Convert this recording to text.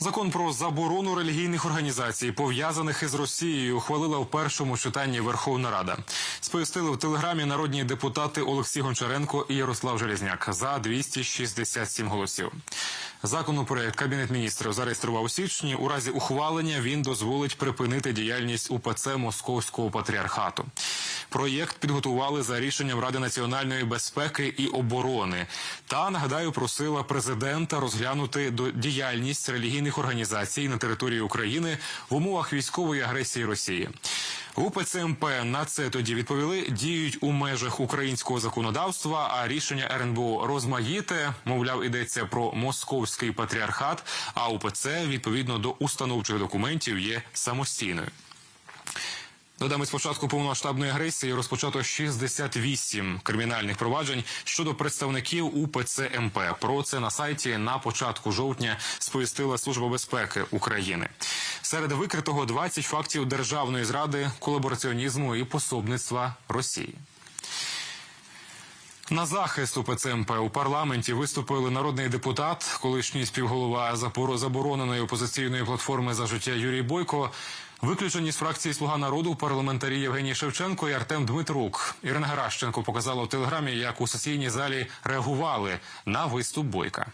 Закон про заборону релігійних організацій, пов'язаних із Росією, ухвалила в першому читанні Верховна Рада. Сповістили в телеграмі народні депутати Олексій Гончаренко і Ярослав Железняк за 267 голосів. Законопроект Кабінет міністрів зареєстрував у січні. У разі ухвалення він дозволить припинити діяльність УПЦ Московського патріархату. Проєкт підготували за рішенням Ради національної безпеки і оборони. Та нагадаю, просила президента розглянути діяльність релігійних організацій на території України в умовах військової агресії Росії. УПЦ МП на це тоді відповіли, діють у межах українського законодавства. А рішення РНБО розмаїте, мовляв, йдеться про московський патріархат. А УПЦ відповідно до установчих документів є самостійною. Додами з початку повномасштабної агресії розпочато 68 кримінальних проваджень щодо представників УПЦ МП. Про це на сайті на початку жовтня сповістила Служба безпеки України. Серед викритого 20 фактів державної зради, колабораціонізму і пособництва Росії. На захист УПЦМП у парламенті виступили народний депутат, колишній співголова забороненої опозиційної платформи за життя Юрій Бойко. Виключені з фракції Слуга народу парламентарі Євгеній Шевченко і Артем Дмитрук. Ірина Геращенко показала в телеграмі, як у сесійній залі реагували на виступ Бойка.